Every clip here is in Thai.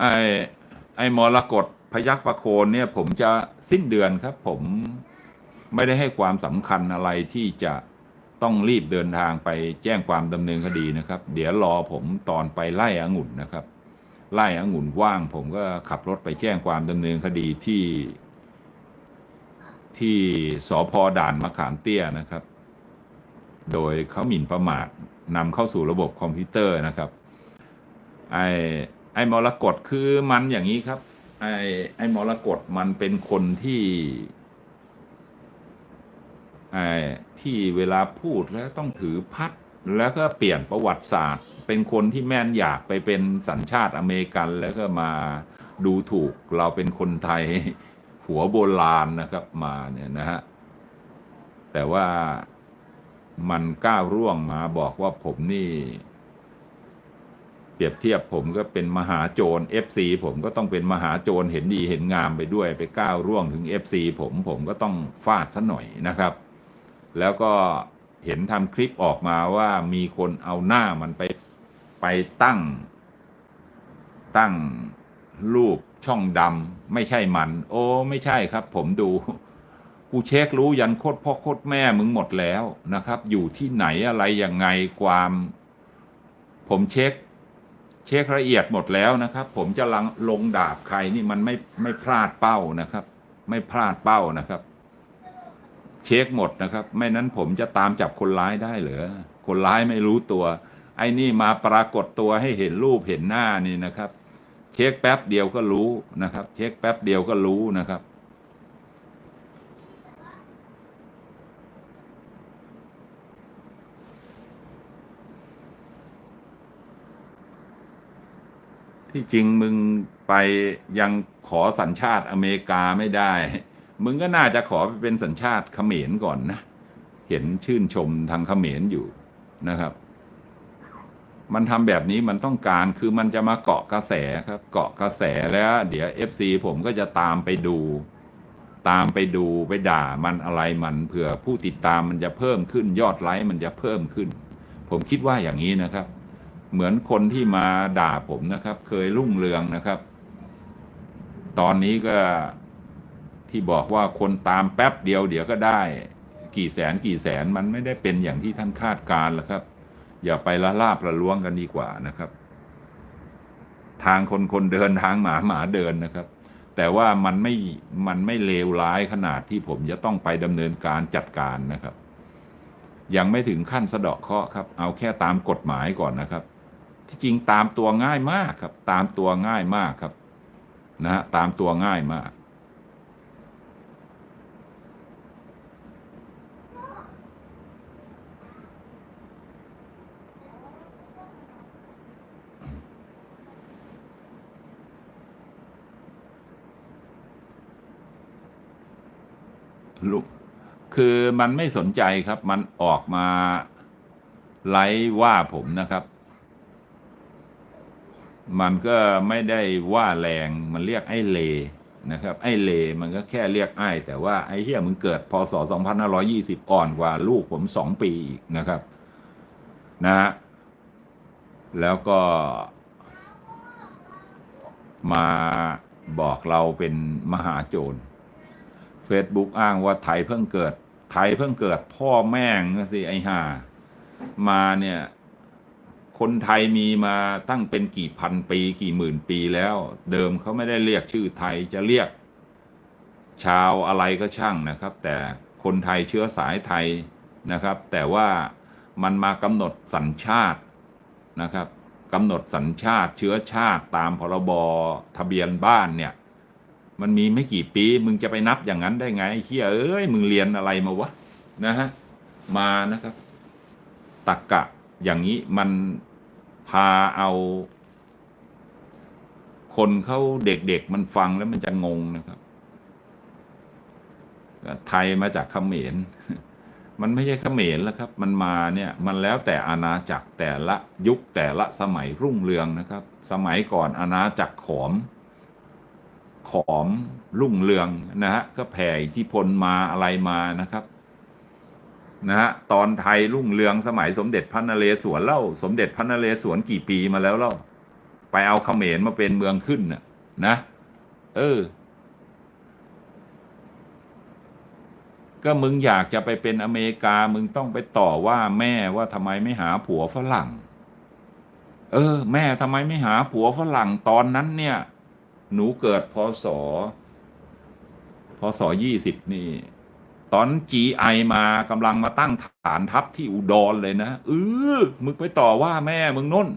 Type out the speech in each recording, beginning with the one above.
ไอ้ไอ้มรกตพยัคฆ์ประโคนเนี่ย ผมจะสิ้นเดือนครับ ผมไม่ได้ให้ความสำคัญอะไรที่จะต้องรีบเดินทางไปแจ้งความดำเนินคดีนะครับ เดี๋ยวรอผมตอนไปไล่องุ่นนะครับ ไล่องุ่นว่าง ผมก็ขับรถไปแจ้งความดำเนินคดีที่ ที่สพด่านมะขามเตี้ยนะครับ โดยเขาหมิ่นประมาทนำเข้าสู่ระบบคอมพิวเตอร์นะครับ ไอ้ ไอ้มรกตคือมันอย่างนี้ครับ ไอ้ไอ้มรกตมันเป็นคนที่ไอ้ที่เวลาพูดแล้วต้องถือพัดแล้วก็เปลี่ยนประวัติศาสตร์ เป็นคนที่แม่นอยากไปเป็นสัญชาติอเมริกัน แล้วก็มาดูถูกเราเป็นคนไทยหัวโบราณนะครับมาเนี่ยนะฮะแต่ว่ามันก้าวร่วงมาบอกว่าผมนี่ เปรียบเทียบผมก็เป็นมหาโจร FC ผมก็ต้องเป็นมหาโจรเห็นดีเห็นงามไปด้วยไปก้าวร่วงถึง FC ผมผมก็ต้องฟาดซะหน่อยนะครับ แล้วก็เห็นทำคลิปออกมาว่ามีคนเอาหน้ามันไปไปตั้ง ตั้งรูปช่องดำไม่ใช่มัน โอ้ไม่ใช่ครับ ผมดูกูเช็ครู้ยันโคตรพ่อโคตรแม่มึงหมดแล้วนะครับ อยู่ที่ไหนอะไรยังไงความ ผมเช็ค เช็คละเอียดหมดแล้วนะครับ ผมจะลังลงดาบใครนี่มันไม่ไม่พลาดเป้านะครับ ไม่พลาดเป้านะครับ เช็คหมดนะครับ ไม่นั้นผมจะตามจับคนร้ายได้เหรอคนร้ายไม่รู้ตัว ไอ้นี่มาปรากฏตัวให้เห็นรูปเห็นหน้านี่นะครับ เช็คแป๊บเดียวก็รู้นะครับ เช็คแป๊บเดียวก็รู้นะครับ ที่จริงมึงไปยังขอสัญชาติอเมริกาไม่ได้ มึงก็น่าจะขอไปเป็นสัญชาติเขมรก่อนนะ เห็นชื่นชมทางเขมรอยู่นะครับ มันทำแบบนี้มันต้องการคือมันจะมาเกาะกระแสครับ เกาะกระแสแล้ว เดี๋ยว FC ผมก็จะตามไปดู ตามไปดูไปด่ามันอะไรมันเผื่อผู้ติดตามมันจะเพิ่มขึ้นยอดไลค์มันจะเพิ่มขึ้น ผมคิดว่าอย่างนี้นะครับ เหมือนคนที่มาด่าผมนะครับ เคยรุ่งเรืองนะครับ ตอนนี้ก็ที่บอกว่าคนตามแป๊บเดียวเดี๋ยวก็ได้ กี่แสนกี่แสนมันไม่ได้เป็นอย่างที่ท่านคาดการณ์แล้วครับ อย่าไปละลาบละล้วงกันดีกว่านะครับ ทางคนคนเดินทางหมาหมาเดินนะครับ แต่ว่ามันไม่มันไม่เลวร้ายขนาดที่ผมจะต้องไปดำเนินการจัดการนะครับ ยังไม่ถึงขั้นสะเดาะเคาะครับ เอาแค่ตามกฎหมายก่อนนะครับ ที่จริงตามตัวง่ายมากครับ ตามตัวง่ายมากครับ นะฮะตามตัวง่ายมากลูกคือมันไม่สนใจครับ มันออกมาไลฟ์ว่าผมนะครับ มันก็ไม่ได้ว่าแรงมันเรียกไอ้เลนะครับ ไอ้เลมันก็แค่เรียกไอ้แต่ว่าไอ้เฮียมึงเกิดพศ2520 อ่อนกว่าลูกผมสองปีอีกนะครับนะฮะแล้วก็มาบอกเราเป็นมหาโจร Facebook อ้างว่าไทยเพิ่งเกิด ไทยเพิ่งเกิดพ่อแม่งสิไอ้ห่ามาเนี่ย คนไทยมีมาตั้งเป็นกี่พันปีกี่หมื่นปีแล้ว เดิมเขาไม่ได้เรียกชื่อไทยจะเรียก ชาวอะไรก็ช่างนะครับ แต่คนไทยเชื้อสายไทยนะครับ แต่ว่ามันมากำหนดสัญชาตินะครับกำหนดสัญชาติเชื้อชาติตามพรบทะเบียนบ้านเนี่ย มันมีไม่กี่ปีมึงจะไปนับอย่างนั้นได้ไงเฮียเอ้ยมึงเรียนอะไรมาวะนะฮะมานะครับตักกะอย่างนี้มัน พาเอา คนเขาเด็กๆมันฟังแล้วมันจะงงนะครับไทยมาจากเขมร มันไม่ใช่เขมรแล้วครับ มันมาเนี่ยมันแล้วแต่อาณาจักรแต่ละยุคแต่ละสมัยรุ่งเรืองนะครับ สมัยก่อนอาณาจักรขอม ขอมรุ่งเรืองนะฮะก็แผ่อิทธิพลมาอะไรมานะครับ นะฮะตอนไทยรุ่งเรืองสมัยสมเด็จพระนเรศวรเล่า สมเด็จพระนเรศวรกี่ปีมาแล้วเล่า ไปเอาเขมรมาเป็นเมืองขึ้นน่ะนะ เออ ก็มึงอยากจะไปเป็นอเมริกา มึงต้องไปต่อว่าแม่ว่าทำไมไม่หาผัวฝรั่ง เออ แม่ทำไมไม่หาผัวฝรั่งตอนนั้นเนี่ย หนูเกิดพศพศยี่สิบนี่ ตอน GI มากำลังมาตั้งฐานทัพที่อุดรเลยนะเออมึงไปต่อว่าแม่มึงน้น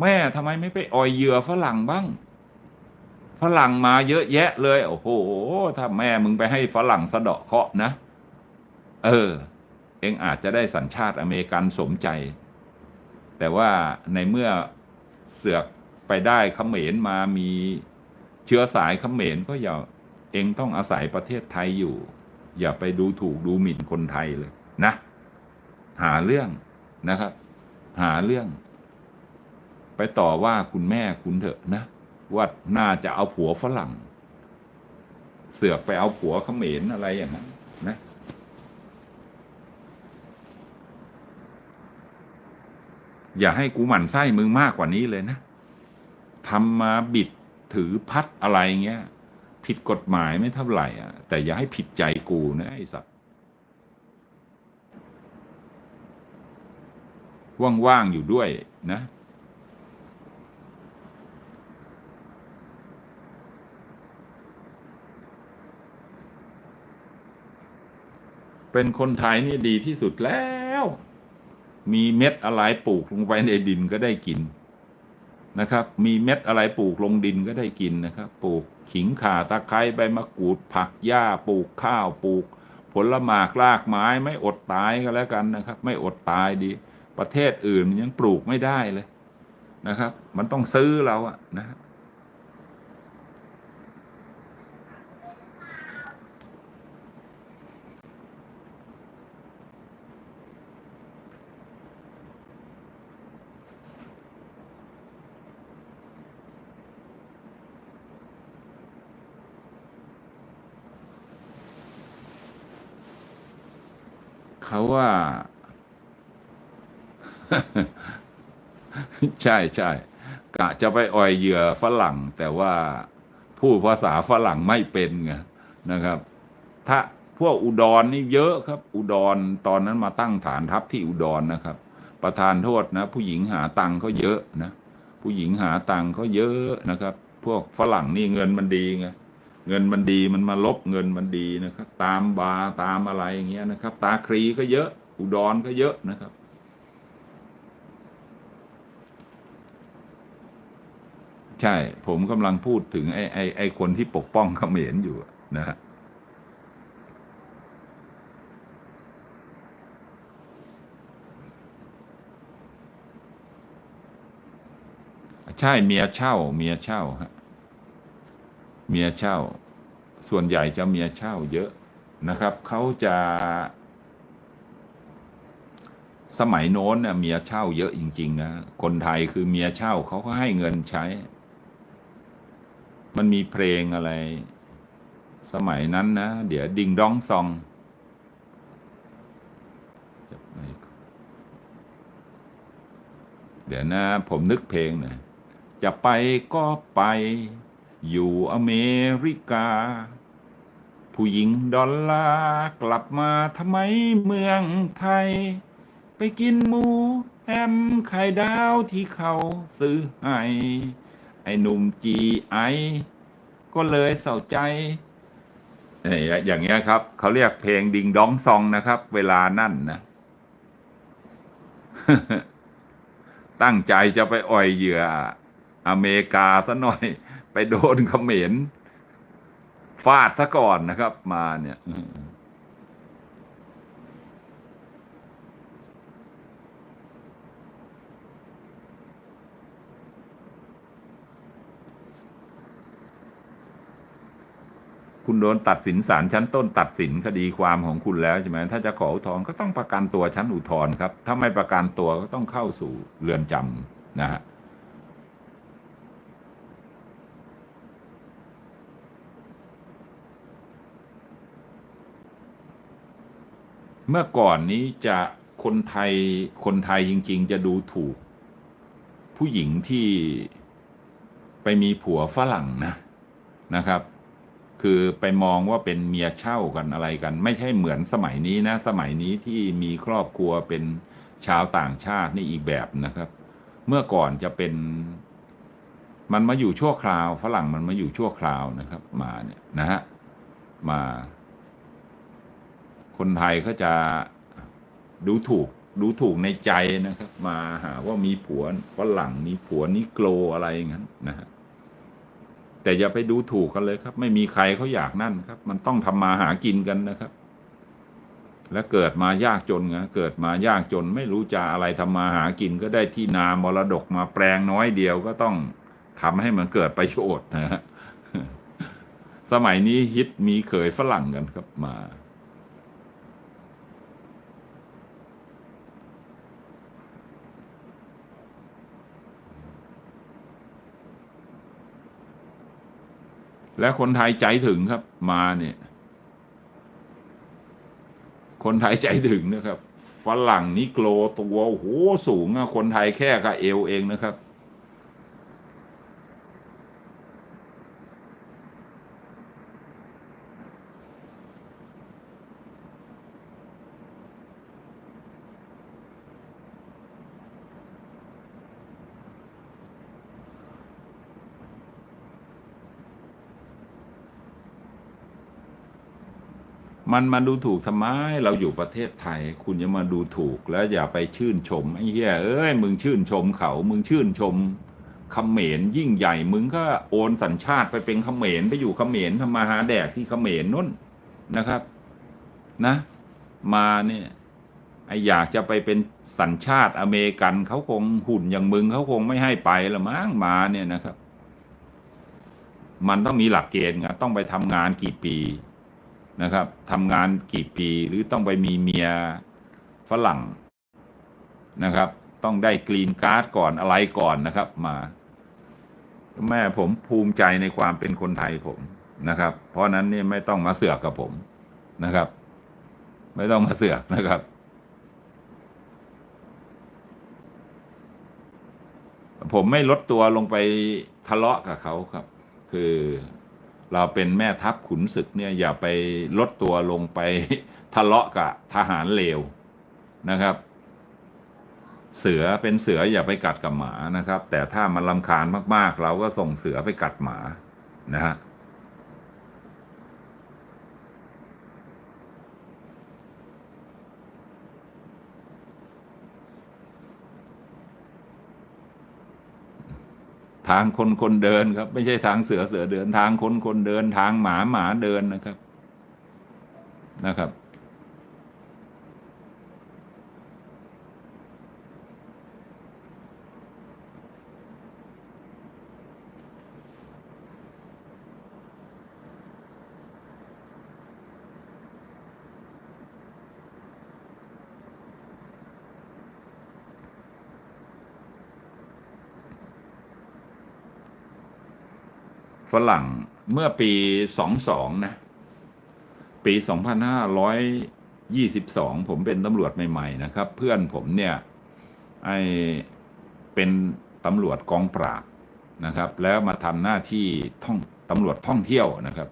แม่ทำไมไม่ไปอ่อยเหยื่อฝรั่งบ้าง ฝรั่งมาเยอะแยะเลย โอ้โห ถ้าแม่มึงไปให้ฝรั่งสะเดาะเคาะนะ เออ เองอาจจะได้สัญชาติอเมริกันสมใจ แต่ว่าในเมื่อเสือกไปได้เขมรมามีเชื้อสายเขมรก็อย่าเองต้องอาศัยประเทศไทยอยู่ อย่าไปดูถูกดูหมิ่นคนไทยเลยนะ หาเรื่องนะครับ หาเรื่อง ไปต่อว่าคุณแม่คุณเถอะนะว่าน่าจะเอาผัวฝรั่ง เสือกไปเอาผัวเขมรอะไรอย่างนั้นนะ อย่าให้กูหมั่นไส้มึงมากกว่านี้เลยนะทำมาบิดถือพัดอะไรเงี้ย ผิดกฎหมายไม่เท่าไหร่อะ แต่อย่าให้ผิดใจกูนะไอ้สัตว์ว่างๆอยู่ด้วยนะ เป็นคนไทยนี่ดีที่สุดแล้ว มีเม็ดอะไรปลูกลงไปในดินก็ได้กินนะครับ มีเม็ดอะไรปลูกลงดินก็ได้กินนะครับ ปลูก ขิงข่าตะไคร้ใบมะกรูดผักหญ้าปลูกข้าวปลูก ผลหมากรากไม้ไม่อดตายก็แล้วกันนะครับ ไม่อดตายดี ประเทศอื่นมันยังปลูกไม่ได้เลยนะครับ มันต้องซื้อเราอะนะ เขาว่า ใช่ใช่กะจะไปอ่อยเหยื่อฝรั่ง แต่ว่าพูดภาษาฝรั่งไม่เป็นไงนะครับ ถ้าพวกอุดรนนี่เยอะครับ อุดรตอนนั้นมาตั้งฐานทัพที่อุดรนนะครับ ประธานโทษนะ ผู้หญิงหาตังค์เขาเยอะนะ ผู้หญิงหาตังค์เขาเยอะนะครับ พวกฝรั่งนี่เงินมันดีไง เงินมันดีมันมาลบเงินมันดีนะครับ ตามบาตามอะไรอย่างเงี้ยนะครับ ตาครีก็เยอะ อุดรก็เยอะนะครับ ใช่ ผมกำลังพูดถึงไอ้ไอ้ไอ้คนที่ปกป้องเขมรอยู่อะนะฮะใช่เมียเช่าเมียเช่าฮะ เมียเช่า ส่วนใหญ่จะเมียเช่าเยอะนะครับ เขาจะสมัยโน้นเนี่ยเมียเช่าเยอะจริง ๆ นะ คนไทยคือเมียเช่าเขาก็ให้เงินใช้ มันมีเพลงอะไร สมัยนั้นนะ เดี๋ยวดิงดองซอง เดี๋ยวนะ ผมนึกเพลงหน่อยจะไปก็ไป อยู่อเมริกา ผู้หญิงดอลลาร์กลับมาทำไมเมืองไทย ไปกินหมูแฮมไข่ดาวที่เขาซื้อให้ไอ้หนุ่มจีไอก็เลยเศร้าใจเนี่ยอย่างเงี้ยครับเขาเรียกเพลงดิงดองซองนะครับ เวลานั่นนะ ตั้งใจจะไปอ่อยเหยื่ออเมริกาซะหน่อย ไปโดนเขมรฟาดซะก่อนนะครับ มาเนี่ยคุณโดนตัดสินศาลชั้นต้นตัดสินคดีความของคุณแล้วใช่ไหมถ้าจะขออุทธรณ์ก็ต้องประกันตัวชั้นอุทธรณ์ครับ ถ้าไม่ประกันตัวก็ต้องเข้าสู่เรือนจำนะฮะ เมื่อก่อนนี้จะคนไทยคนไทยจริง ๆ จะดูถูก ผู้หญิงที่ไปมีผัวฝรั่งนะนะครับ คือไปมองว่าเป็นเมียเช่ากันอะไรกัน ไม่ใช่เหมือนสมัยนี้นะ สมัยนี้ที่มีครอบครัวเป็นชาวต่างชาตินี่อีกแบบนะครับ เมื่อก่อนจะเป็น มันมาอยู่ชั่วคราว ฝรั่งมันมาอยู่ชั่วคราวนะครับ มาเนี่ยนะฮะมา คนไทยก็จะดูถูกดูถูกในใจนะครับ มาหาว่ามีผัวฝรั่งมีผัวนิโกรอะไรอย่างนั้นนะฮะแต่อย่าไปดูถูกกันเลยครับ ไม่มีใครเขาอยากนั่นครับ มันต้องทำมาหากินกันนะครับ และเกิดมายากจนไงเกิดมายากจน ไม่รู้จะอะไรทำมาหากินก็ได้ที่นามรดกมาแปลงน้อยเดียวก็ต้องทำให้มันเกิดประโยชน์นะฮะสมัยนี้ฮิตมีเขยฝรั่งกันครับมา และคนไทยใจถึงครับ มาเนี่ย คนไทยใจถึงนะครับ ฝรั่งนี่โกลตัวโอ้โหสูงอะคนไทยแค่กับเอวเองนะครับ มันมาดูถูกทำไมเราอยู่ประเทศไทย คุณจะมาดูถูกแล้วอย่าไปชื่นชมไอ้เหี้ยเอ้ยมึงชื่นชมเขา มึงชื่นชมเขมรยิ่งใหญ่ มึงก็โอนสัญชาติไปเป็นเขมรไปอยู่เขมรทำมาหาแดกที่เขมรนุ่นนะครับ นะ มาเนี่ยไออยากจะไปเป็นสัญชาติอเมริกันเขาคงหุ่นอย่างมึงเขาคงไม่ให้ไปละมั้งมาเนี่ยนะครับ มันต้องมีหลักเกณฑ์ไงต้องไปทำงานกี่ปี นะครับทำงานกี่ปีหรือต้องไปมีเมียฝรั่งนะครับ ต้องได้กรีนการ์ดก่อนอะไรก่อนนะครับ มาแม่ผมภูมิใจในความเป็นคนไทยผมนะครับ เพราะนั้นเนี่ยไม่ต้องมาเสือกกับผมนะครับ ไม่ต้องมาเสือกนะครับ ผมไม่ลดตัวลงไปทะเลาะกับเขาครับ คือ เราเป็นแม่ทัพขุนศึกเนี่ยอย่าไปลดตัวลงไปทะเลาะกับทหารเลวนะครับ เสือเป็นเสืออย่าไปกัดกับหมานะครับ แต่ถ้ามันลำคาญมากๆ เราก็ส่งเสือไปกัดหมานะฮะ ทางคนคนเดินครับ ไม่ใช่ทางเสือเสือเดิน ทางคนคนเดิน ทางหมาหมาเดินนะครับนะครับ ฝรั่งเมื่อปีสองสองนะ ปีสองพันห้าร้อยยี่สิบสองผมเป็นตำรวจใหม่ ๆ นะครับ เพื่อนผมเนี่ยไอเป็นตำรวจกองปราบนะครับ แล้วมาทำหน้าที่ท่องตำรวจท่องเที่ยวนะครับ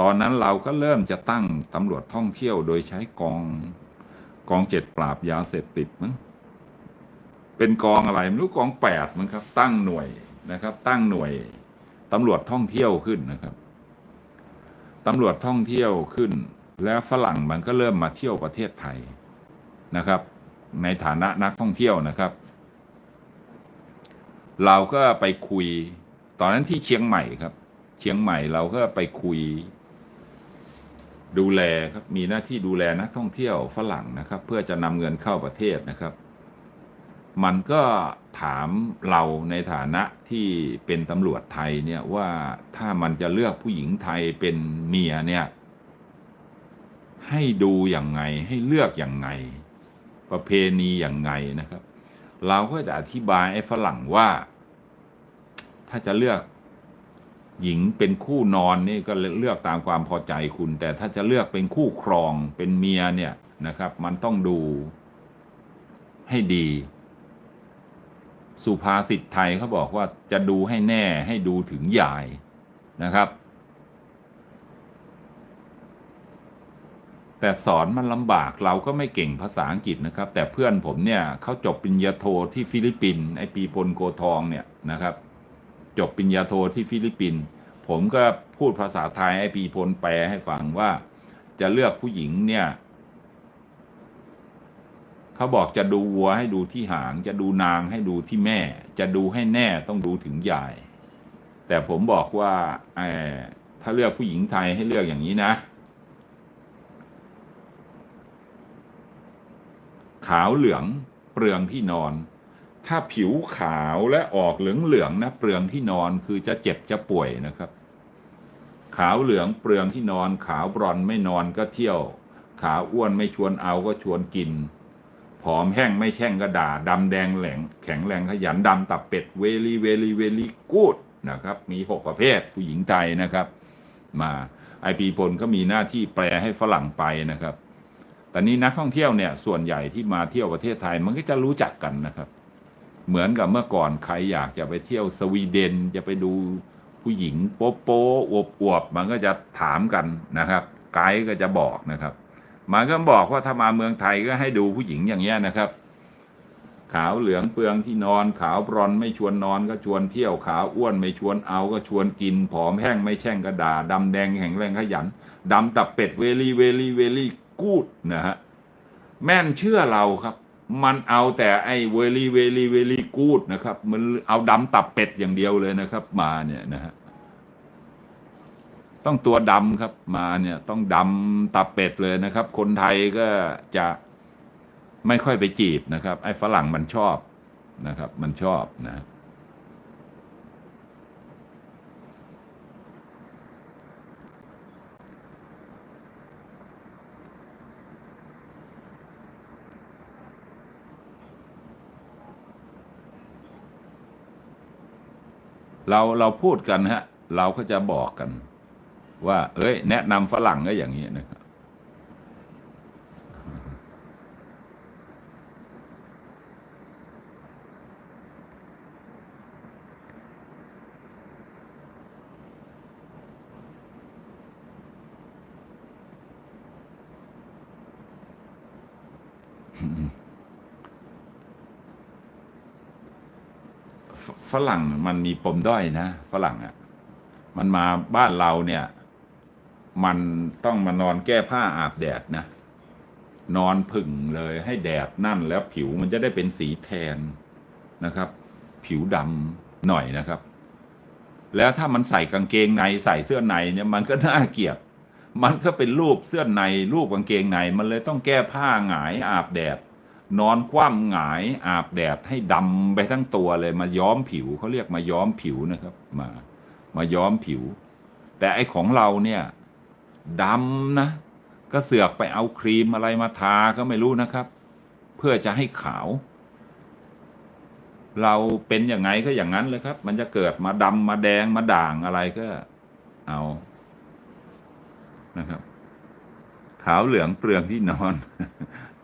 ตอนนั้นเราก็เริ่มจะตั้งตำรวจท่องเที่ยว โดยใช้กองกองเจ็ดปราบยาเสพติดมั้งเป็นกองอะไรไม่รู้กองแปดมั้งครับ ตั้งหน่วยนะครับ ตั้งหน่วย ตำรวจท่องเที่ยวขึ้นนะครับตำรวจท่องเที่ยวขึ้น แล้วฝรั่งมันก็เริ่มมาเที่ยวประเทศไทยนะครับ ในฐานะนักท่องเที่ยวนะครับ เราก็ไปคุย ตอนนั้นที่เชียงใหม่ครับ เชียงใหม่เราก็ไปคุย ดูแลครับมีหน้าที่ดูแลนักท่องเที่ยวฝรั่งนะครับ เพื่อจะนำเงินเข้าประเทศนะครับ มันก็ถามเราในฐานะที่เป็นตำรวจไทยเนี่ยว่าถ้ามันจะเลือกผู้หญิงไทยเป็นเมียเนี่ย ให้ดูอย่างไงให้เลือกอย่างไง ประเพณีอย่างไงนะครับ เราก็จะอธิบายไอ้ฝรั่งว่า ถ้าจะเลือกหญิงเป็นคู่นอนนี่ก็เลือกตามความพอใจคุณ แต่ถ้าจะเลือกเป็นคู่ครองเป็นเมียเนี่ยนะครับ มันต้องดูให้ดี สุภาษิตไทยเขาบอกว่าจะดูให้แน่ให้ดูถึงยายนะครับ แต่สอนมันลำบากเราก็ไม่เก่งภาษาอังกฤษนะครับ แต่เพื่อนผมเนี่ยเขาจบปริญญาโทที่ฟิลิปปินส์ไอปีพลโกทองเนี่ยนะครับ จบปริญญาโทที่ฟิลิปปินส์ผมก็พูดภาษาไทยไอปีพลแปลให้ฟังว่า จะเลือกผู้หญิงเนี่ย เขาบอกจะดูวัวให้ดูที่หาง จะดูนางให้ดูที่แม่ จะดูให้แน่ต้องดูถึงยาย แต่ผมบอกว่าถ้าเลือกผู้หญิงไทยให้เลือกอย่างนี้นะ ขาวเหลืองเปลืองที่นอน ถ้าผิวขาวและออกเหลืองเหลืองนะเปลืองที่นอนคือจะเจ็บจะป่วยนะครับ ขาวเหลืองเปลืองที่นอน ขาวบรอนไม่นอนก็เที่ยว ขาวอ้วนไม่ชวนเอาก็ชวนกิน ผอมแห้งไม่แช่งก็ด่าดำแดงแหลงแข็งแรงขยันดำตับเป็ดเวลีเวลีเวลีกูดนะครับ มีหกประเภทผู้หญิงไทยนะครับ มาไอปีพลก็มีหน้าที่แปลให้ฝรั่งไปนะครับแต่นี้นักท่องเที่ยวเนี่ยส่วนใหญ่ที่มาเที่ยวประเทศไทยมันก็จะรู้จักกันนะครับ เหมือนกับเมื่อก่อนใครอยากจะไปเที่ยวสวีเดนจะไปดูผู้หญิงโป๊ะโป๊อวบอวบๆมันก็จะถามกันนะครับ ไกด์ก็จะบอกนะครับ มันก็บอกว่าถ้ามาเมืองไทยก็ให้ดูผู้หญิงอย่างเงี้ยนะครับ ขาวเหลืองเปลืองที่นอนขาวบรอนไม่ชวนนอนก็ชวนเที่ยวขาวอ้วนไม่ชวนเอาก็ชวนกิน ผอมแห้งไม่แช่งกระดาดำแดงแข็งแรงขยันดำตับเป็ดเวลีเวลีเวลีกูดนะฮะแม่นเชื่อเราครับ มันเอาแต่ไอ้เวลีเวลีเวลีกูดนะครับ มันเอาดำตับเป็ดอย่างเดียวเลยนะครับ มาเนี่ยนะฮะ ต้องตัวดำครับ มาเนี่ยต้องดำตับเป็ดเลยนะครับ คนไทยก็จะไม่ค่อยไปจีบนะครับ ไอ้ฝรั่งมันชอบนะครับ มันชอบนะเราเราพูดกันฮะ เราก็จะบอกกัน ว่า เอ้ย แนะนำฝรั่งก็อย่างนี้นะครับ ฝรั่งมันมีปมด้อยนะ ฝรั่งอะ่ะ มันมาบ้านเราเนี่ย มันต้องมานอนแก้ผ้าอาบแดดนะ นอนผึ่งเลยให้แดดนั่นแล้วผิวมันจะได้เป็นสีแทนนะครับ ผิวดำหน่อยนะครับ แล้วถ้ามันใส่กางเกงในใส่เสื้อในเนี่ยมันก็น่าเกลียด มันก็เป็นรูปเสื้อในรูปกางเกงในมันเลยต้องแก้ผ้าหงายอาบแดดนอนคว่ำหงายอาบแดดให้ดำไปทั้งตัวเลยมาย้อมผิวเขาเรียกมาย้อมผิวนะครับ มา มาย้อมผิว แต่ไอของเราเนี่ย ดำนะ ก็เสือกไปเอาครีมอะไรมาทาก็ไม่รู้นะครับ เพื่อจะให้ขาว เราเป็นอย่างไงก็อย่างนั้นเลยครับ มันจะเกิดมาดำมาแดงมาด่างอะไรก็เอานะครับ ขาวเหลืองเปลืองที่นอน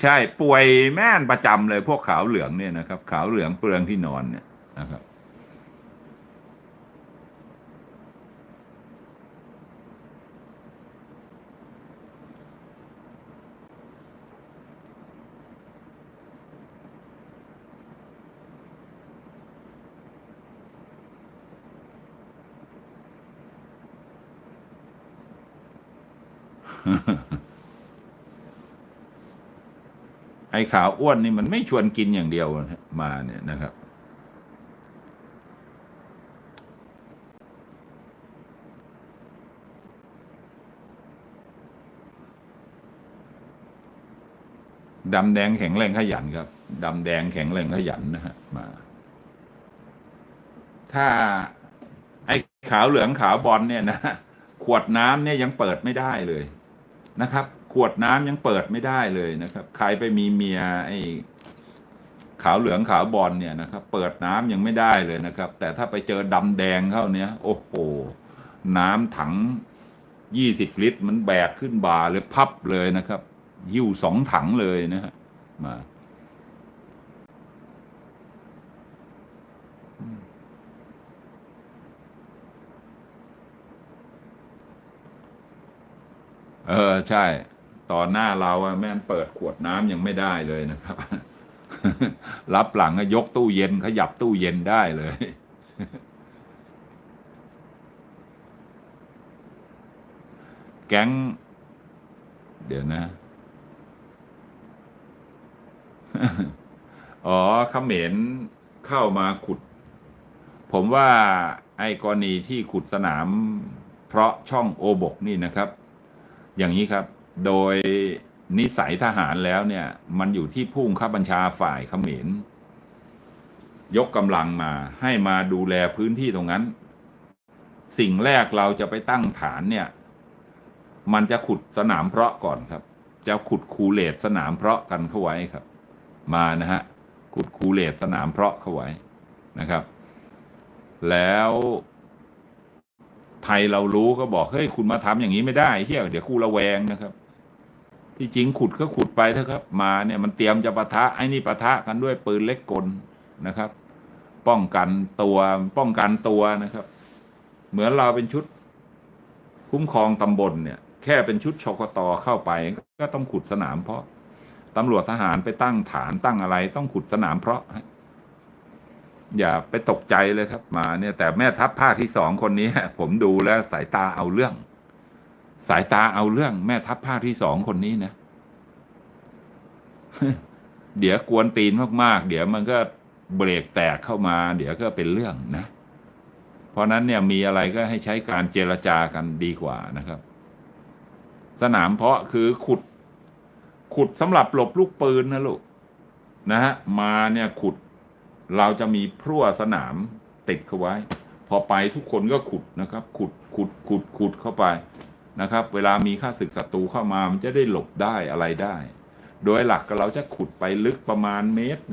ใช่ป่วยแม่นประจำเลยพวกขาวเหลืองเนี่ยนะครับ ขาวเหลืองเปลืองที่นอนเนี่ยนะครับ ไอ้ขาวอ้วนนี่มันไม่ชวนกินอย่างเดียวมาเนี่ยนะครับ ดำแดงแข็งแรงขยันครับดำแดงแข็งแรงขยันนะฮะมา ถ้า ไอ้ขาวเหลืองขาวบอลเนี่ยนะขวดน้ำเนี่ยยังเปิดไม่ได้เลย นะครับ ขวดน้ำยังเปิดไม่ได้เลยนะครับ ใครไปมีเมียไอ้ขาวเหลืองขาวบอลเนี่ยนะครับ เปิดน้ำยังไม่ได้เลยนะครับ แต่ถ้าไปเจอดำแดงเข้าเนี้ยโอ้โหน้ำถังยี่สิบลิตร มันแบกขึ้นบ่าเลยพับเลยนะครับยิ้วสองถังเลยนะฮะมา เออใช่ตอนหน้าเราอะแม่นเปิดขวดน้ำยังไม่ได้เลยนะครับ รับหลังก็ยกตู้เย็นขยับตู้เย็นได้เลย แก๊ง เดี๋ยวนะอ๋อเขมรเข้ามาขุด ผมว่าไอ้กรณีที่ขุดสนาม เพราะช่องโอบกนี่นะครับ อย่างนี้ครับ โดยนิสัยทหารแล้วเนี่ย มันอยู่ที่ผู้บังคับบัญชาฝ่ายเขมรยกกำลังมาให้มาดูแลพื้นที่ตรงนั้น สิ่งแรกเราจะไปตั้งฐานเนี่ย มันจะขุดสนามเพาะก่อนครับ จะขุดคูเลตสนามเพาะกันเข้าไว้ครับ มานะฮะขุดคูเลตสนามเพาะเข้าไว้นะครับ แล้ว ไทยเรารู้ก็บอกเฮ้ยคุณมาทำอย่างนี้ไม่ได้เฮียเดี๋ยวกูระแวงนะครับ ที่จริงขุดก็ขุดไปเถอะครับ มาเนี่ยมันเตรียมจะปะทะไอ้นี่ปะทะกันด้วยปืนเล็กกลนะครับ ป้องกันตัวป้องกันตัวนะครับ เหมือนเราเป็นชุด คุ้มครองตำบลเนี่ย แค่เป็นชุดชกตเข้าไป ก็ต้องขุดสนามเพราะตำรวจทหารไปตั้งฐานตั้งอะไร ต้องขุดสนามเพราะ อย่าไปตกใจเลยครับมาเนี่ยแต่แม่ทัพภาคที่สองคนนี้ ผมดูแล้วสายตาเอาเรื่อง สายตาเอาเรื่อง แม่ทัพภาคที่สองคนนี้นะ เดี๋ยวกวนตีนมากๆ เดี๋ยวมันก็เบรกแตกเข้ามา เดี๋ยวก็เป็นเรื่องนะ เพราะนั้นเนี่ยมีอะไรก็ให้ใช้การเจรจากันดีกว่านะครับ สนามเพาะคือขุด ขุดสำหรับหลบลูกปืนนะลูกนะฮะมาเนี่ยขุด เราจะมีพรั่วสนามติดเข้าไว้ พอไปทุกคนก็ขุดนะครับ ขุดขุดขุดขุดเข้าไปนะครับ เวลามีข้าศึกศัตรูเข้ามามันจะได้หลบได้อะไรได้ โดยหลักก็เราจะขุดไปลึกประมาณเมตร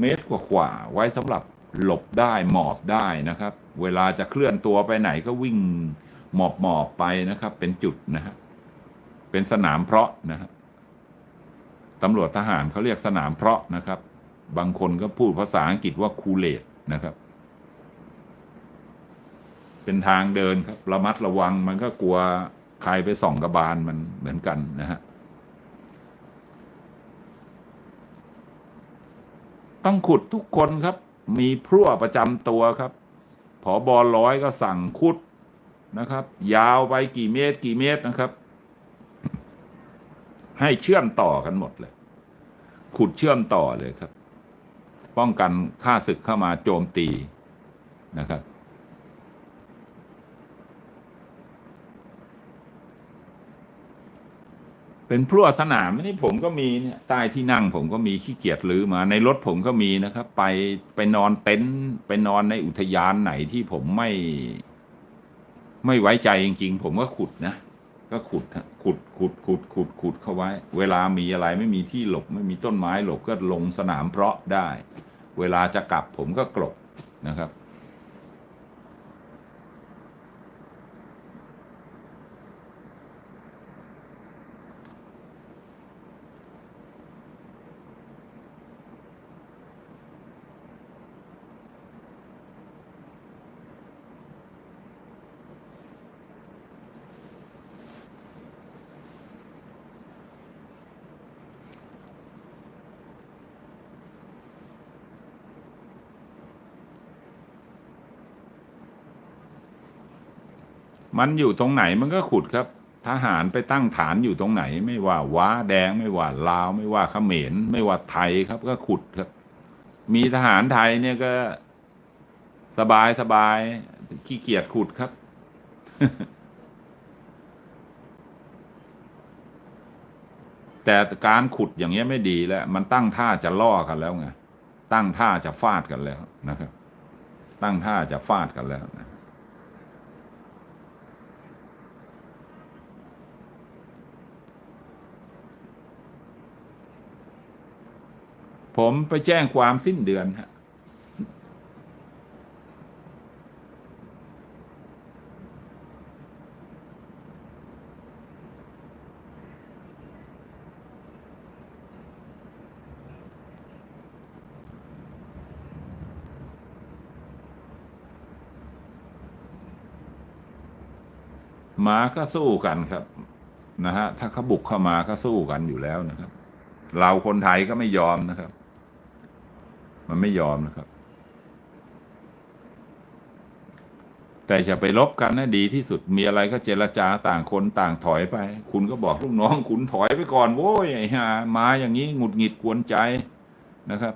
เมตรกว่าๆไว้สำหรับหลบได้หมอบได้นะครับ เวลาจะเคลื่อนตัวไปไหนก็วิ่งหมอบหมอบไปนะครับ เป็นจุดนะฮะเป็นสนามเพาะนะฮะตำรวจทหารเขาเรียกสนามเพาะนะครับ บางคนก็พูดภาษาอังกฤษว่าคูเลตนะครับ เป็นทางเดินครับ ระมัดระวังมันก็กลัวใครไปส่องกระบาลมันเหมือนกันนะฮะต้องขุดทุกคนครับ มีพรั่วประจำตัวครับผอบอร้อยก็สั่งขุดนะครับ ยาวไปกี่เมตรกี่เมตรนะครับ ให้เชื่อมต่อกันหมดเลย ขุดเชื่อมต่อเลยครับ ป้องกันข้าศึกเข้ามาโจมตีนะครับ เป็นพลั่วสนามนี่ผมก็มีเนี่ยใต้ที่นั่งผมก็มีขี้เกียจลือมา ในรถผมก็มีนะครับ ไปไปนอนเต็นท์ไปนอนในอุทยานไหนที่ผมไม่ ไม่ไว้ใจจริง ๆ ผมก็ขุดนะ ก็ขุดขุดขุดขุดขุดขุดเข้าไว้ เวลามีอะไรไม่มีที่หลบไม่มีต้นไม้หลบก็ลงสนามเพาะได้ เวลาจะกลับผมก็กลบนะครับ มันอยู่ตรงไหนมันก็ขุดครับ ทหารไปตั้งฐานอยู่ตรงไหน ไม่ว่าว้าแดง ไม่ว่าลาว ไม่ว่าเขมรไม่ว่าไทยครับ ก็ขุดครับ มีทหารไทยเนี่ยก็สบายสบายขี้เกียจขุดครับ แต่การขุดอย่างเงี้ยไม่ดีแล้ว มันตั้งท่าจะล่อกันแล้วไงตั้งท่าจะฟาดกันแล้วนะครับ ตั้งท่าจะฟาดกันแล้วนะ ผมไปแจ้งความสิ้นเดือนฮะหมาก็สู้กันครับนะฮะถ้าเขาบุกเข้ามาก็สู้กันอยู่แล้วนะครับ เราคนไทยก็ไม่ยอมนะครับ มันไม่ยอมนะครับ แต่จะไปลบกันนะดีที่สุดมีอะไรก็เจรจาต่างคนต่างถอยไป คุณก็บอกลูกน้อง คุณถอยไปก่อนโว้ยไอ้ห่ามาอย่างนี้หงุดหงิดกวนใจนะครับ